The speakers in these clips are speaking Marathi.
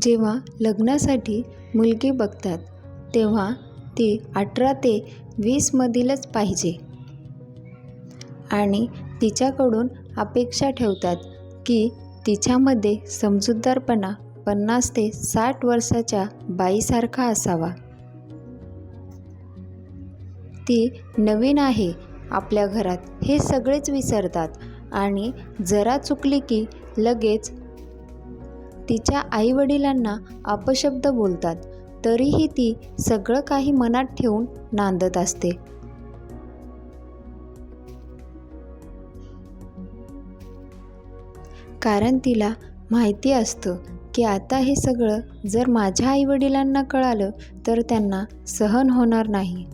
जेव्हा लग्नासाठी मुलगी बघतात तेव्हा ती अठरा ते वीसमधीलच पाहिजे. आणि तिच्याकडून अपेक्षा ठेवतात की तिच्यामध्ये समजूतदारपणा पन्नास ते साठ वर्षाच्या बाईसारखा असावा. ती नवीन आहे आपल्या घरात हे सगळेच विसरतात आणि जरा चुकली की लगेच तिच्या आईवडिलांना अपशब्द बोलतात तरीही ती सगळं काही मनात ठेवून नांदत असते. कारण तिला माहिती असतं की आता हे सगळं जर माझ्या आईवडिलांना कळालं तर त्यांना सहन होणार नाही.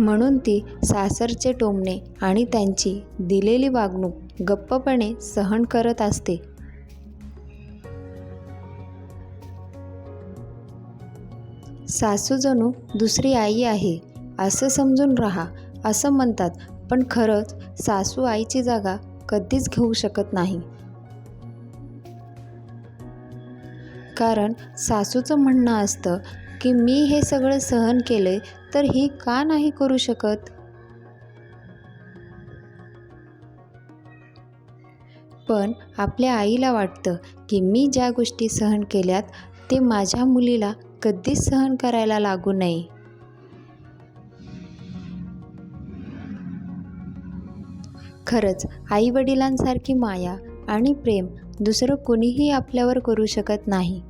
म्हणून ती सासरचे टोमणे आणि त्यांची दिलेली वागणूक गप्पपणे सहन करत असते. सासू जणू दुसरी आई आहे. असं समजून राहा असं म्हणतात पण खरंच सासू आईची जागा कधीच घेऊ शकत नाही. कारण सासूचं म्हणणं असतं की मी हे सगळं सहन केलंय तर ही का नाही करू शकत? पण आपल्या आईला वाटतं की मी ज्या गोष्टी सहन केल्यात ते माझ्या मुलीला कधीच सहन करायला लागू नये. खरंच आईवडिलांसारखी माया आणि प्रेम दुसरं कोणीही आपल्यावर करू शकत नाही.